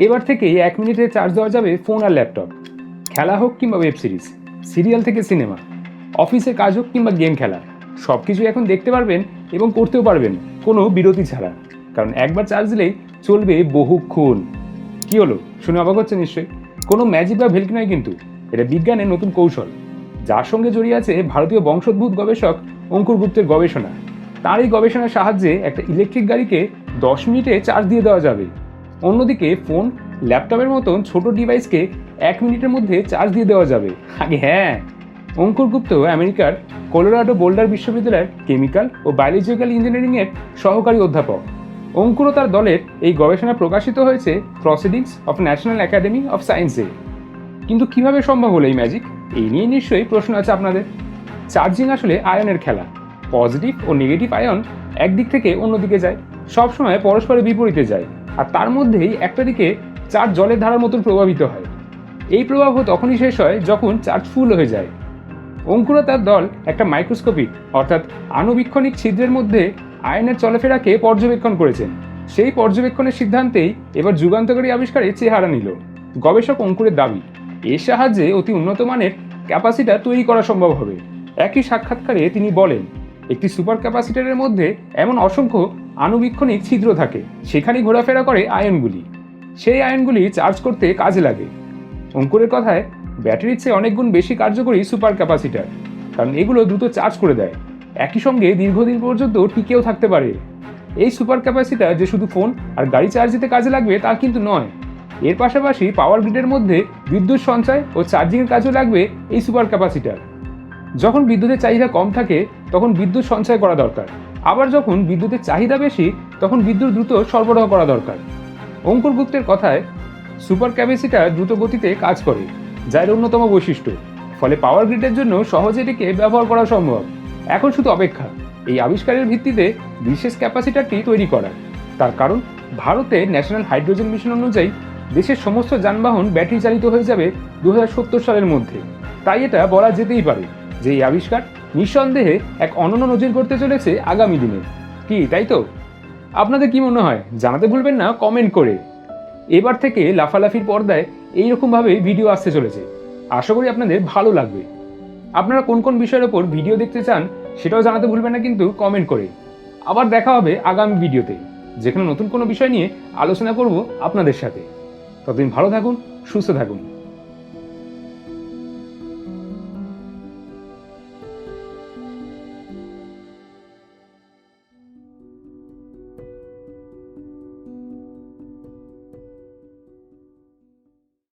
এবার থেকে এক মিনিটে চার্জ দেওয়া যাবে ফোন আর ল্যাপটপ খেলা হোক কিংবা ওয়েব সিরিজ সিরিয়াল থেকে সিনেমা অফিসে কাজ হোক কিংবা গেম খেলা সব কিছু এখন দেখতে পারবেন এবং করতেও পারবেন কোনো বিরতি ছাড়া। কারণ একবার চার্জ দিলেই চলবে বহুক্ষণ কি হলো? শুনে অবাক হচ্ছে নিশ্চয়ই? কোনো ম্যাজিক বা ভেলকি নয় কিন্তু। এটা বিজ্ঞানের নতুন কৌশল। যার সঙ্গে জড়িয়ে আছে ভারতীয় বংশোদ্ভূত গবেষক অঙ্কুর গুপ্তের গবেষণা। তার এই গবেষণার সাহায্যে একটা ইলেকট্রিক গাড়িকে দশ মিনিটে চার্জ দিয়ে দেওয়া যাবে। অন্যদিকে ফোন, ল্যাপটপের মতন ছোট ডিভাইসকে এক মিনিটের মধ্যে চার্জ দিয়ে দেওয়া যাবে। আগে হ্যাঁ অঙ্কুর গুপ্ত আমেরিকার কলোরাডো বোল্ডার বিশ্ববিদ্যালয়ের কেমিক্যাল ও বায়োলজিক্যাল ইঞ্জিনিয়ারিংয়ের সহকারী অধ্যাপক। অঙ্কুর তার দলের এই গবেষণা প্রকাশিত হয়েছে proceedings of national academy of সায়েন্সে কিন্তু কীভাবে সম্ভব হলো এই ম্যাজিক এই নিয়ে নিশ্চয়ই প্রশ্ন আছে আপনাদের। চার্জিং আসলে আয়নের খেলা। পজিটিভ ও নেগেটিভ আয়ন একদিক থেকে অন্যদিকে যায়। সবসময় পরস্পরের বিপরীতে যায়। আর তার মধ্যেই একটা দিকে চার্জ জলের ধারার মতন প্রভাবিত হয়। এই প্রভাব তখনই শেষ হয় যখন চার্জ ফুল হয়ে যায়। অঙ্কুর তার দল একটা মাইক্রোস্কোপিক অর্থাৎ আণুবীক্ষণিক ছিদ্রের মধ্যে আয়নের চলাফেরাকে পর্যবেক্ষণ করেছেন। সেই পর্যবেক্ষণের সিদ্ধান্তেই এবার যুগান্তকারী আবিষ্কারে চেহারা নিল। গবেষক অঙ্কুরের দাবি, এর সাহায্যে অতি উন্নত মানের ক্যাপাসিটার তৈরি করা সম্ভব হবে। একই সাক্ষাৎকারে তিনি বলেন, একটি সুপার ক্যাপাসিটারের মধ্যে এমন অসংখ্য আণুবীক্ষণিক ছিদ্র থাকে সেখানে ঘোরাফেরা করে আয়নগুলি। সেই আয়নগুলি চার্জ করতে কাজে লাগে। অঙ্কুরের কথায়, ব্যাটারির চেয়ে অনেক গুণ বেশি কার্যকরী সুপার ক্যাপাসিটার, কারণ এগুলো দ্রুত চার্জ করে দেয়। একই সঙ্গে দীর্ঘদিন পর্যন্ত টিকেও থাকতে পারে। এই সুপার ক্যাপাসিটার যে শুধু ফোন আর গাড়ি চার্জ দিতে কাজে লাগবে তা কিন্তু নয়। এর পাশাপাশি পাওয়ার গ্রিডের মধ্যে বিদ্যুৎ সঞ্চয় ও চার্জিংয়ের কাজেও লাগবে এই সুপার ক্যাপাসিটার। যখন বিদ্যুতের চাহিদা কম থাকে তখন বিদ্যুৎ সঞ্চয় করা দরকার। আবার যখন বিদ্যুতের চাহিদা বেশি, তখন বিদ্যুৎ দ্রুত সরবরাহ করা দরকার। অঙ্কুর গুপ্তের কথায়, সুপার ক্যাপাসিটার দ্রুত গতিতে কাজ করে যা এর অন্যতম বৈশিষ্ট্য। ফলে পাওয়ার গ্রিডের জন্য সহজে এটিকে ব্যবহার করা সম্ভব। এখন শুধু অপেক্ষা, এই আবিষ্কারের ভিত্তিতে বিশেষ ক্যাপাসিটারটি তৈরি করার। তার কারণ, ভারতে ন্যাশনাল হাইড্রোজেন মিশন অনুযায়ী দেশের সমস্ত যানবাহন ব্যাটারি চালিত হয়ে যাবে দু হাজার সত্তর সালের মধ্যে। তাই এটা বলা যেতেই পারে যে এই আবিষ্কার নিঃসন্দেহে এক অনন্য নজির করতে চলেছে আগামী দিনে। কি, তাই তো? আপনাদের কি মনে হয়? জানাতে ভুলবেন না, কমেন্ট করে। এবার থেকে লাফালাফির পর্দায় এইরকমভাবে ভিডিও আসতে চলেছে। আশা করি আপনাদের ভালো লাগবে। আপনারা কোন কোন বিষয়ের ওপর ভিডিও দেখতে চান, সেটাও জানাতে ভুলবেন না, কিন্তু কমেন্ট করে। আবার দেখা হবে আগামী ভিডিওতে। যেখানে নতুন কোনো বিষয় নিয়ে আলোচনা করব আপনাদের সাথে। ততদিন ভালো থাকুন, সুস্থ থাকুন।